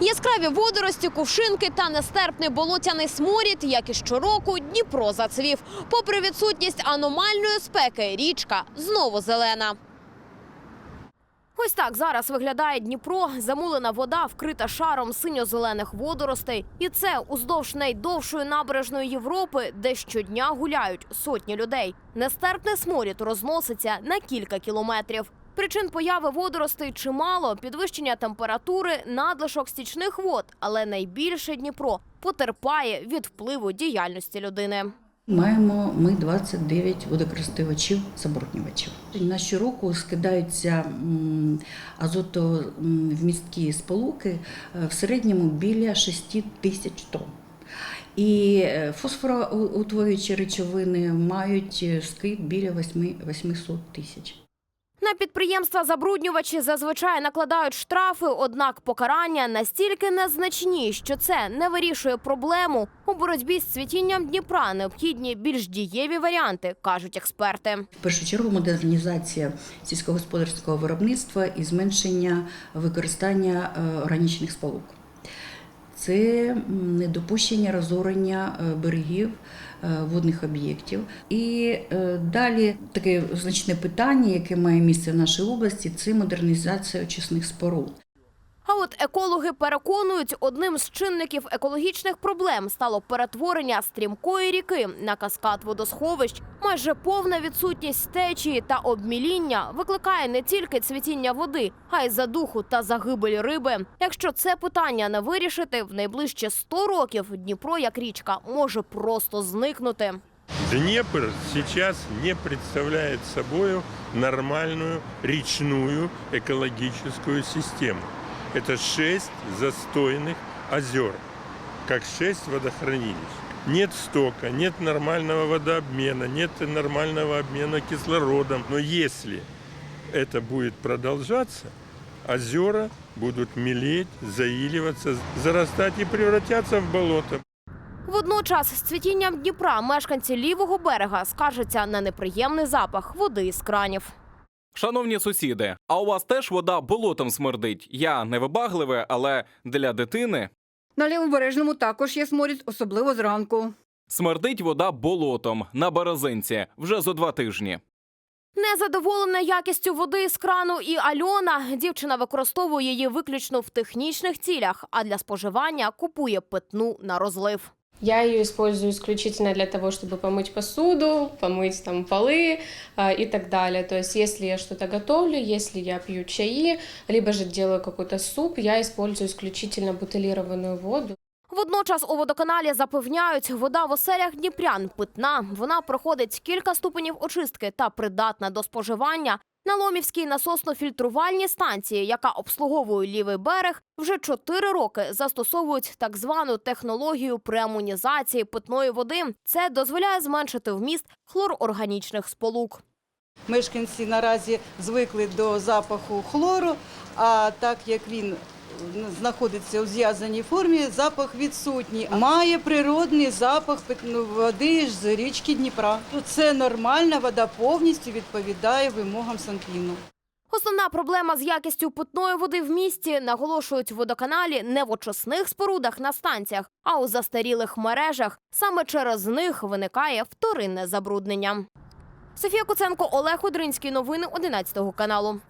Яскраві водорості, кувшинки та нестерпний болотяний сморід, як і щороку, Дніпро зацвів. Попри відсутність аномальної спеки, річка знову зелена. Ось так зараз виглядає Дніпро. Замулена вода вкрита шаром синьо-зелених водоростей. І це уздовж найдовшої набережної Європи, де щодня гуляють сотні людей. Нестерпний сморід розноситься на кілька кілометрів. Причин появи водоростей чимало: підвищення температури, надлишок стічних вод. Але найбільше Дніпро потерпає від впливу діяльності людини. Маємо ми 29 водокористувачів, забруднювачів. На щороку скидаються азотовмісткі сполуки е, в середньому біля 6 тисяч тонн. І е, фосфороутворюючі речовини мають е, скид біля 8 800 тисяч. На підприємства забруднювачі зазвичай накладають штрафи, однак покарання настільки незначні, що це не вирішує проблему. У боротьбі з цвітінням Дніпра необхідні більш дієві варіанти, кажуть експерти. В першу чергу модернізація сільськогосподарського виробництва і зменшення використання е, органічних сполук. Це недопущення розорення е, берегів е, водних об'єктів. І е, далі таке значне питання, яке має місце в нашій області, це модернізація очисних споруд. А от екологи переконують, одним з чинників екологічних проблем стало перетворення стрімкої ріки на каскад водосховищ. Майже повна відсутність течії та обміління викликає не тільки цвітіння води, а й задуху та загибель риби. Якщо це питання не вирішити, в найближчі 100 років Дніпро як річка може просто зникнути. Днепр сейчас не представляет собой нормальную речную экологическую систему Это шесть застойных озер, как шесть водохранилищ. Нет стока, нет нормального водообмена, нет нормального обмена кислородом. Но если это будет продолжаться, озера будут мелеть, заиливаться, зарастать и превратятся в болото. Водночас з цвітінням Дніпра мешканці лівого берега скаржаться на неприємний запах води із кранів. Шановні сусіди, а у вас теж вода болотом смердить? Я не вибагливе, але для дитини На лівобережному також є сморід, особливо зранку. смердить вода болотом на березинці вже зо два тижні. Незадоволена якістю води з крану і Альона. Дівчина використовує її виключно в технічних цілях, а для споживання купує питну на розлив. Я ее использую исключительно для того, чтобы помыть посуду, помыть там полы э, и так далее. То есть, если я что-то готовлю, если я пью чаи, либо же делаю какой-то суп, я использую исключительно бутылированную воду. Водночас у водоканалі запевняють, вода в оселях Дніпрян питна. Вона проходить кілька ступенів очистки та придатна до споживання. На Ломівській насосно-фільтрувальній станції, яка обслуговує лівий берег, вже чотири роки застосовують так звану технологію преамонізації питної води. Це дозволяє зменшити вміст хлорорганічних сполук. Мешканці наразі звикли до запаху хлору, а так як він знаходиться у зв'язаній формі, запах відсутній. Має природний запах питної води з річки Дніпра. Це нормальна вода, повністю відповідає вимогам Санпіну. Основна проблема з якістю питної води в місті наголошують водоканалі не в очисних спорудах на станціях, а у застарілих мережах. Саме через них виникає вторинне забруднення. Софія Куценко, Олег Одринський. Новини 11 каналу.